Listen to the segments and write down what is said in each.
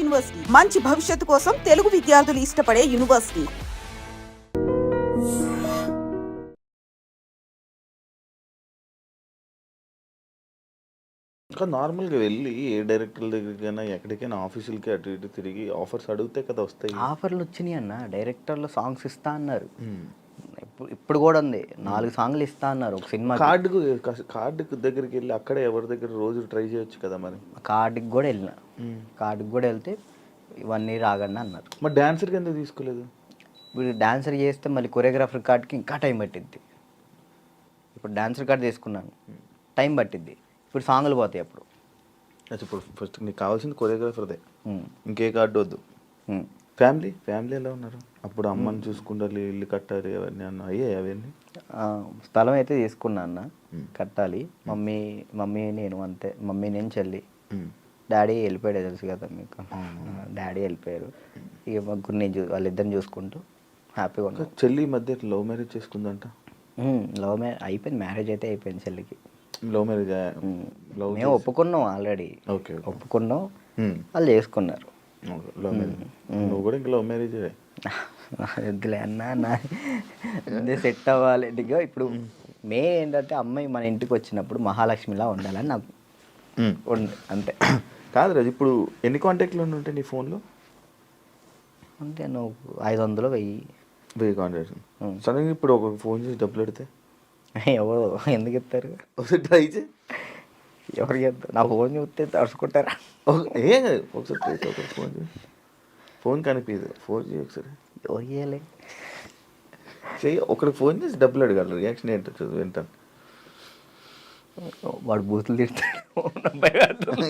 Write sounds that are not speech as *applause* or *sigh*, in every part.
University. మంచి భవిష్యత్తు కోసం తెలుగు విద్యార్థులు ఇష్టపడే యూనివర్సిటీ. ఇంకా నార్మల్గా వెళ్ళి ఏ డైరెక్టర్ దగ్గరికైనా ఎక్కడికైనా ఆఫీసులకి అటు ఇటు తిరిగి ఆఫర్స్ అడిగితే కదా వస్తాయి. ఆఫర్లు వచ్చినాయి అన్న. డైరెక్టర్లు సాంగ్స్ ఇస్తా అన్నారు. ఇప్పుడు కూడా ఉంది. నాలుగు సాంగ్లు ఇస్తా అన్నారు ఒక సినిమా కార్డుకు కార్డుకు దగ్గరికి వెళ్ళి అక్కడే ఎవరి దగ్గర రోజు ట్రై చేయొచ్చు కదా మరి? కార్డుకి కూడా వెళ్ళిన. కార్డుకి కూడా వెళ్తే ఇవన్నీ రాగండి అన్నారు. మరి డాన్సర్కి ఎందుకు తీసుకోలేదు? ఇప్పుడు డాన్సర్ చేస్తే మళ్ళీ కొరియోగ్రాఫర్ కార్డ్కి ఇంకా టైం పట్టిద్ది. ఇప్పుడు డాన్సర్ కార్డ్ తీసుకున్నాను టైం పట్టిద్ది. ఇప్పుడు సాంగ్లు పోతాయి అప్పుడు. ఇప్పుడు ఫస్ట్ నీకు కావాల్సింది కొరియోగ్రాఫర్దే. ఇంకే కార్డు వద్దు. ఫ్యామిలీ? ఫ్యామిలీ ఎలా ఉన్నారు? అప్పుడు అమ్మని చూసుకుంటారు ఇల్లు కట్టారు అవన్నీ అన్న అయ్యాయి అవన్నీ? స్థలం అయితే తీసుకున్నా అన్న. కట్టాలి. మమ్మీ మమ్మీ నేను అంతే. మమ్మీ నేను చెల్లి. డాడీ వెళ్ళిపోయాడు తెలుసు కదా మీకు? డాడీ వెళ్ళిపోయారు. ఇక ముగ్గురు నేను చూ వాళ్ళిద్దరిని చూసుకుంటూ హ్యాపీగా ఉన్నాం. చెల్లి ఈ మధ్య లవ్ మ్యారేజ్ చేసుకుందంట? లవ్ మ్యారేజ్ అయిపోయింది మ్యారేజ్ అయితే అయిపోయింది చెల్లికి. లవ్ మ్యారేజ్ మేము ఒప్పుకున్నాం ఆల్రెడీ. ఓకే ఒప్పుకున్నాం. వాళ్ళు చేసుకున్నారు. Love marriage. నువ్వు కూడా ఇంకా లవ్ మ్యారేజ్ *laughs* వద్దులే అన్న నా సెట్ అవ్వాలి. ఇదిగో ఇప్పుడు మెయిన్ ఏంటంటే అమ్మాయి మన ఇంటికి వచ్చినప్పుడు మహాలక్ష్మిలా ఉండాలని నాకు అంతే. కాదు రాజు ఇప్పుడు ఎన్ని కాంటాక్ట్లు ఉంటాయి నీ ఫోన్లో అంతే నువ్వు ఐదు వందలు వెయ్యి. వెయ్యి కాంటాక్ట్స్ మ్మ్. సడన్గా ఇప్పుడు ఒక ఫోన్ చేసి డబ్బులు పెడితే ఎవరు? ఎందుకు ఇస్తారు? ఒకసారి ట్రై చేయి. ఎవరికి ఇస్తారు? నా ఫోన్ చూస్తే తడుచుకుంటారా? ఏం ఒకసారి ట్రై ఒకసారి ఫోన్ చేయి. ఫోన్ కనిపించదు. ఫోన్ చేయి ఒకసారి. ఎవరు చేయాలి చెయ్యి. ఒకరికి ఫోన్ చేసి డబ్బులు అడగాలి. రియాక్షన్ ఏంటో చదువు వింటాను. వాడు బూతులు తిడతాడు. *laughs* నా.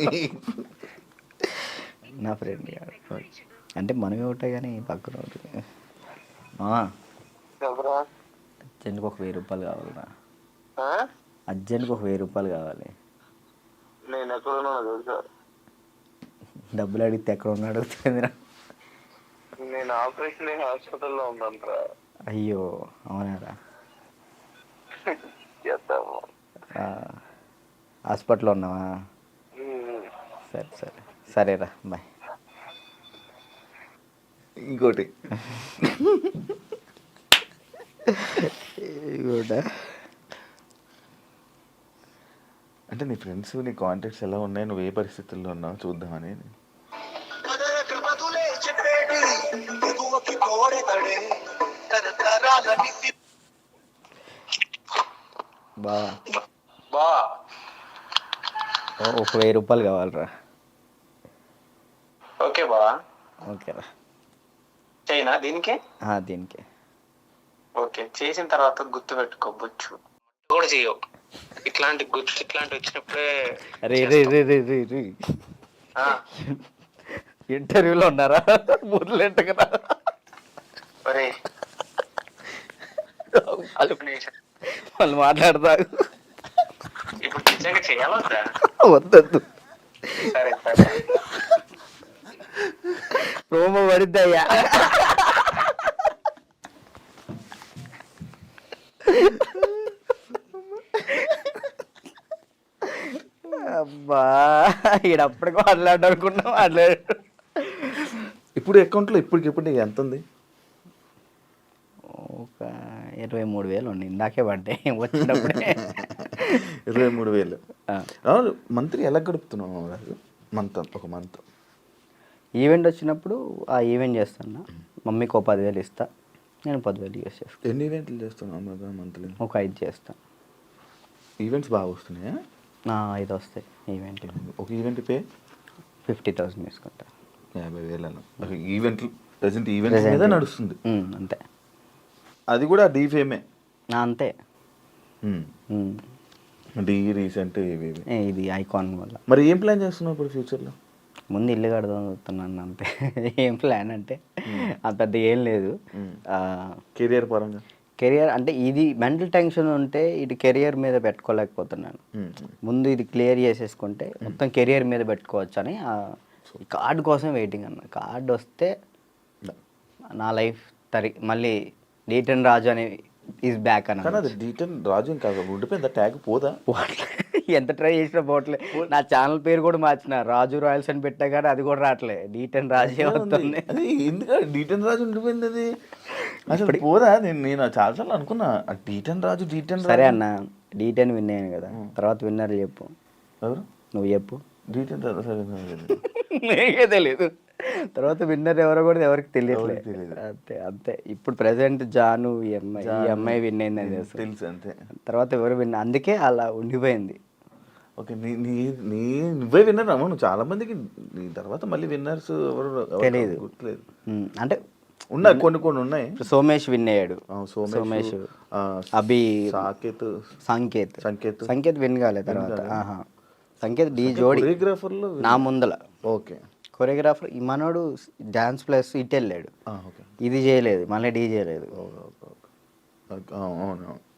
నా ఫ్రెండ్ అంటే మనమే ఉంటాయి కానీ పక్కన ఉంటుంది అర్జెంట్కి ఒక వెయ్యి రూపాయలు కావాలరా. ఆ? అర్జెంట్కి ఒక వెయ్యి రూపాయలు కావాలి. నేను ఎక్కడున్నాను తెలుసా. డబ్బులు అడిగితే ఎక్కడ ఉన్నాడు నేను ఆపరేషన్ అయ్యి హాస్పిటల్లో ఉన్నానురా అయ్యో అవునారా *laughs* చేద్దాము. హాస్పిటల్లో ఉన్నావా. సరే సరే. సరేరా బాయ్. ఇంకోటి. కూడా అంటే నీ ఫ్రెండ్స్ నీ కాంటాక్ట్స్ ఎలా ఉన్నాయి? నువ్వు ఏ పరిస్థితుల్లో ఉన్నావు? చూద్దామని. కదలిక ఒక వెయ్యి రూపాయలు కావాలరా. ఓకే బా ఓకేరా చైనా దీనికి? ఆ, దీనికి. ఓకే చేసిన తర్వాత గుర్తు పెట్టుకోవచ్చు కూడా చేయవు ఇట్లాంటి గుర్తు ఇట్లాంటి వచ్చినప్పుడే రే రే రే రే రే ఇంటర్వ్యూలో ఉన్నారా? మురలేంట కదా నిమిషం. వాళ్ళు మాట్లాడతారు. ఇప్పుడు నిజంగా చేయాలొద్దా వద్దొద్దు. సరే ప్రోమో పడిద్దయ్యా అబ్బా ఈడప్పటికి మాట్లాడు అనుకున్నా మాట్లాడు. ఇప్పుడు అకౌంట్లో ఇప్పటికిప్పుడు నీకు ఎంత ఉంది? ఒక ఇరవై మూడు వేలు ఉండి ఇందాకే పడ్డాయి వచ్చినప్పుడే. ఇరవై మూడు వేలు. అవును మంత్లీ ఎలా గడుపుతున్నావు రాజు మంత్ ఒక మంత్. ఈవెంట్ వచ్చినప్పుడు ఆ ఈవెంట్ చేస్తాను మమ్మీకి ఒక పదివేలు ఇస్తా. నేను పదివేలు యూస్ చేస్తాను ఎన్ని ఈవెంట్లు చేస్తున్నావు మంత్లీ? ఒక ఐదు చేస్తాను ఈవెంట్స్ బాగా వస్తున్నాయా? నా ఐదు వస్తాయి ఈవెంట్ ఒక ఈవెంట్ పే? ఫిఫ్టీ థౌసండ్ తీసుకుంటా. యాభై ఒక ఈవెంట్లు ప్రజెంట్ ఈవెంట్స్ మీద. నడుస్తుంది. అంతే. అది కూడా డీఫేమే. నా అంతే. డీ రీసెంట్ ఇవి ఇవి. ఏ, ఇది ఐకాన్ వల్ల. మరి ఏం ప్లాన్ చేస్తున్నావు ఇప్పుడు ఫ్యూచర్లో ముందు ఇల్లు కడదాం చూస్తున్నాను అంతే. *laughs* ఏం ప్లాన్ అంటే అంత పెద్ద ఏం లేదు. కెరియర్ పరంగా? కెరియర్ అంటే ఇది మెంటల్ టెన్షన్ ఉంటే ఇది కెరియర్ మీద పెట్టుకోలేకపోతున్నాను. మ్మ్. ముందు ఇది క్లియర్ చేసేసుకుంటే మొత్తం కెరియర్ మీద పెట్టుకోవచ్చు అని కార్డు కోసం వెయిటింగ్ అన్న. కార్డు వస్తే నా లైఫ్ తరి మళ్ళీ డీటన్ రాజు అనే ఈజ్ బ్యాక్ కానీ అన్న అది రాజు ఇంకా ఉండిపోయిందా? ట్యాగ్ పోదా? ఎంత ట్రై చేసినా పోవట్లే నా ఛానల్ పేరు కూడా మార్చిన. రాజు రాయల్స్ అని పెట్టా కానీ అది కూడా రావట్లే. డీటెన్ రాజే వస్తుంది అది ఎందుకు డీటెన్ రాజు ఉండిపోయింది అది? అసలు పోదా? నేను నేను చాలాసార్లు అనుకున్నా. డీటెన్ రాజు డీటెన్ సరే అన్న. డీటెన్ విన్ అయ్యాను కదా. తర్వాత విన్నర్ చెప్పు. ఎవరు? నువ్వు చెప్పు. నాకు తెలియదు. తెలియదు తర్వాత విన్నర్ ఎవరో కూడా ఎవరికి తెలియట్లేదు. తెలియదు. అంతే అంతే. ఇప్పుడు ప్రెసెంట్ జాను ఈ అమ్మాయి ఈ అమ్మాయి విన్ అయిందని తెలుసు. తెలుసు అంతే. తర్వాత ఎవరు విన్ అందుకే అలా ఉండిపోయింది. ఓకే నీ నీ నీ నువ్వే విన్నర్ అమ్మ నువ్వు చాలా మందికి నీ తర్వాత మళ్ళీ విన్నర్స్ ఎవరు తెలీదు. గుర్తులేదు. అంటే ఉన్నాయి కొన్ని కొన్ని ఉన్నాయి. సోమేష్ విన్ అయ్యాడు సోమేష్ అభి సాకేత్. సంకేత్. సంకేత్. సంకేత్ విన్ కాలేదు తర్వాత. ఆహా. సంకేత్ డి జోడి. కొరియోగ్రాఫర్లో నా ముందల. ఓకే. కొరియోగ్రాఫర్ ఈ మనోడు డాన్స్ ప్లస్ ఇట్ వెళ్ళాడు. ఇది చేయలేదు మళ్ళీ డీ చేయలేదు.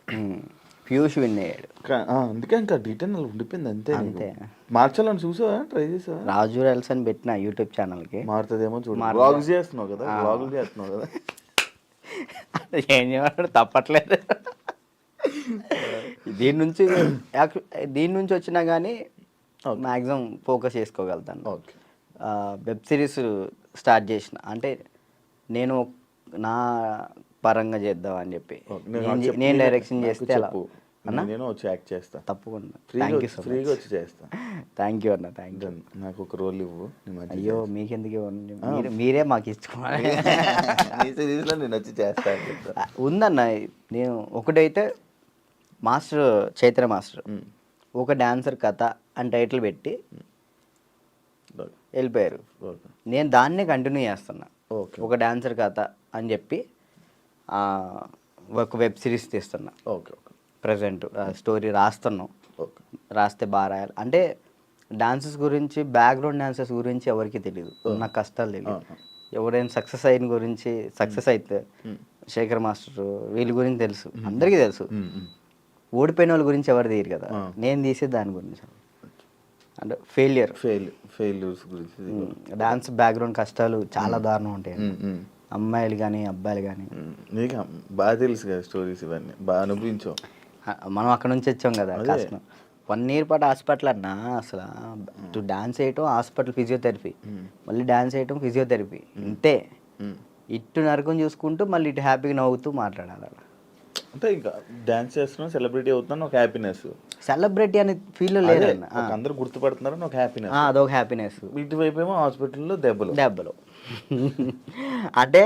*clears throat* పీయూష్ విన్ అయ్యాడు. అందుకే ఇంకా డీటెయిల్ ఉండిపోయింది అంతే. అంతే. మార్చాలని చూసావా? ట్రై చేసావా? రాజు రెల్స్ అని పెట్టిన యూట్యూబ్ ఛానల్కి. మారుతుందేమో చూడు. బ్లాగ్స్ చేస్తున్నావు కదా బ్లాగులు చేస్తున్నావు కదా. ఏం చేయమంటాడు తప్పట్లేదు. *laughs* దీని నుంచి దీని నుంచి వచ్చినా కానీ మ్యాక్సిమం ఫోకస్ చేసుకోగలుగుతాను. ఓకే. వెబ్ సిరీస్ స్టార్ట్ చేసిన అంటే నేను నా పరంగా చేద్దాం అని చెప్పి. నేను డైరెక్షన్ చేస్తే అలా. అన్నా? నేను వచ్చి యాక్ట్ చేస్తా. తప్పకుండా. థ్యాంక్ యూ ఫ్రీగా వచ్చి చేస్తా. థ్యాంక్ యూ అన్న థ్యాంక్ యూ. నాకు ఒక రోల్ ఇవ్వు అయ్యో మీకెందుకు ఇవ్వండి? మీరు మాకు ఇచ్చుకోవాలి. *laughs* సిరీస్లో నేను వచ్చి చేస్తా అని చెప్తా. ఉందన్న నేను ఒకటైతే మాస్టర్ చైత్ర మాస్టర్. ఒక డాన్సర్ కథ అని టైటిల్ పెట్టి. వెళ్ళిపోయారు. నేను దాన్నే కంటిన్యూ చేస్తున్నా. ఓకే. ఒక డాన్సర్ కథ అని చెప్పి ఒక వెబ్ సిరీస్ తీస్తున్నా. Okay okay. ప్రజెంట్ స్టోరీ రాస్తున్నాం. ఓకే. రాస్తే బాగా రాయాలి. అంటే డాన్సెస్ గురించి బ్యాక్గ్రౌండ్ డాన్సెస్ గురించి ఎవరికి తెలియదు ఉన్న కష్టాలు తెలియదు. ఎవరైనా సక్సెస్ అయిన గురించి సక్సెస్ అయితే శేఖర్ మాస్టర్ వీళ్ళ గురించి తెలుసు. అందరికీ తెలుసు. ఓడిపోయిన వాళ్ళ గురించి ఎవరు తీయరు కదా. నేను తీసే దాని గురించి. అంటే ఫెయిలియర్ ఫెయిల్ ఫెయిల్యూర్స్ గురించి డాన్స్ బ్యాక్గ్రౌండ్ కష్టాలు చాలా దారుణం ఉంటాయి. అమ్మాయిలు కానీ అబ్బాయిలు కానీ. నీకు బాగా తెలుసు కదా స్టోరీస్ ఇవన్నీ. బాగా అనుభవించావు. మనం అక్కడ నుంచి వచ్చాం కదా. కష్టం వన్ ఇయర్ పాటు హాస్పిటల్ అన్నా అసలు టు డాన్స్ వేయటం హాస్పిటల్ ఫిజియోథెరపీ మళ్ళీ డాన్స్ వేయటం ఫిజియోథెరపీ ఇంతే. ఇటు నరకం చూసుకుంటూ మళ్ళీ ఇటు హ్యాపీగా నవ్వుతూ మాట్లాడాలి అలా. అంటే ఇంకా డాన్స్ చేస్తున్నావు సెలబ్రిటీ అవుతున్నాను ఒక హ్యాపీనెస్ సెలబ్రిటీ అనే ఫీల్ ఆ. అందరూ గుర్తుపడుతున్నారని ఒక హ్యాపీనెస్ అదొక హ్యాపీనెస్ ఇటువైపు ఏమో హాస్పిటల్లో దెబ్బలు. దెబ్బలు. అంటే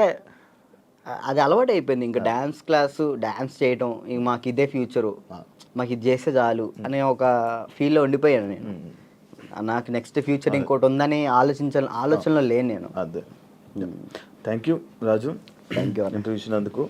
అది అలవాటు అయిపోయింది ఇంకా డ్యాన్స్ క్లాసు డ్యాన్స్ చేయటం ఇంక మాకు ఇదే ఫ్యూచరు మాకు ఇది చేస్తే చాలు అనే ఒక ఫీల్లో ఉండిపోయాను నేను. నాకు నెక్స్ట్ ఫ్యూచర్ ఇంకోటి ఉందని ఆలోచించాలి ఆలోచనలో లేను నేను. అదే. Thank you Raju. Thank you interview ఇచ్చినందుకు